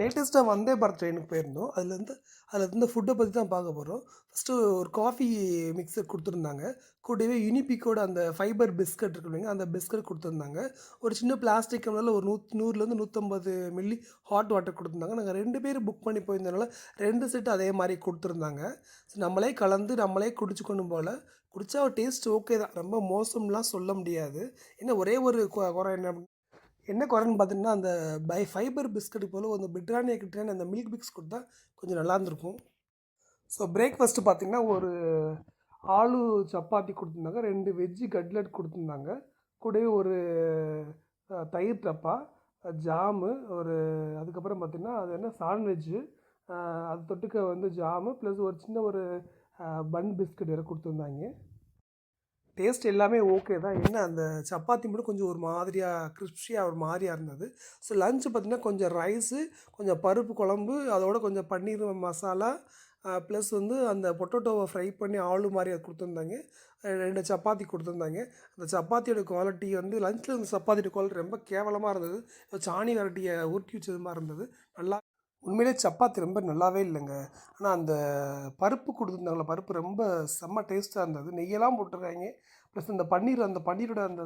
லேட்டஸ்ட்டாக வந்தே பாரத் ட்ரெயினுக்கு போயிருந்தோம். அதில் வந்து அதில் இருந்த ஃபுட்டை பற்றி தான் பார்க்க போகிறோம் ஃபஸ்ட்டு ஒரு காஃபி மிக்சர் கொடுத்துருந்தாங்க. கூடவே யூனிபிக்கோட அந்த ஃபைபர் பிஸ்கட் இருக்கு இல்லைங்க அந்த பிஸ்கட் கொடுத்துருந்தாங்க. ஒரு சின்ன பிளாஸ்டிக் கம்மில் ஒரு நூத் நூறுலேருந்து நூற்றம்பது மில்லி ஹாட் வாட்டர் கொடுத்துருந்தாங்க. நாங்கள் ரெண்டு பேர் புக் பண்ணி போயிருந்தனால ரெண்டு செட் அதே மாதிரி கொடுத்துருந்தாங்க. ஸோ நம்மளே கலந்து நம்மளே குடிச்சுக்கணும் போல். குடித்தா டேஸ்ட் ஓகே தான். ரொம்ப மோசம்லாம் சொல்ல முடியாது. ஏன்னா ஒரே ஒரு குறை என்ன என்ன குறைன்னு பார்த்தீங்கன்னா அந்த பை ஃபைபர் பிஸ்கட் போல் அந்த பிட்ரானியா கிட்டான அந்த மில்க் பிக்ஸ் கொடுத்தா கொஞ்சம் நல்லா இருந்திருக்கும். ஸோ பிரேக்ஃபாஸ்ட்டு பார்த்தீங்கன்னா ஒரு ஆலு சப்பாத்தி கொடுத்துருந்தாங்க ரெண்டு வெஜ்ஜு கட்லெட் கொடுத்துருந்தாங்க. கூடவே ஒரு தயிர் டப்பா ஜாமு ஒரு அதுக்கப்புறம் பார்த்திங்கன்னா அது என்ன சாண்ட்விட்ஜு அது தொட்டுக்க வந்து ஜாமு ப்ளஸ் ஒரு சின்ன ஒரு பன் பிஸ்கட் வேறு கொடுத்துருந்தாங்க. டேஸ்ட் எல்லாமே ஓகே தான். என்ன அந்த சப்பாத்தி மட்டும் கொஞ்சம் ஒரு மாதிரியாக கிறிஸ்பியாக ஒரு மாதிரியாக இருந்தது. ஸோ லஞ்சு பார்த்திங்கன்னா கொஞ்சம் ரைஸு கொஞ்சம் பருப்பு குழம்பு அதோட கொஞ்சம் பன்னீர் மசாலா ப்ளஸ் வந்து அந்த பொட்டோட்டோவை ஃப்ரை பண்ணி ஆளு மாதிரி அது கொடுத்துருந்தாங்க. ரெண்டு சப்பாத்தி கொடுத்துருந்தாங்க. அந்த சப்பாத்தியோட குவாலிட்டி வந்து லஞ்சில் இருந்த சப்பாத்தியோட குவாலிட்டி ரொம்ப கேவலமாக இருந்தது. சாணி வெரைட்டியை உருட்டி வச்சது மாதிரி இருந்தது. நல்லா உண்மையிலே சப்பாத்தி ரொம்ப நல்லாவே இல்லைங்க. ஆனால் அந்த பருப்பு கொடுத்துருந்தாங்களே பருப்பு ரொம்ப செம்ம டேஸ்ட்டாக இருந்தது. நெய்யெல்லாம் போட்டிருக்காங்க. ப்ளஸ் அந்த பன்னீர் அந்த பன்னீரோட அந்த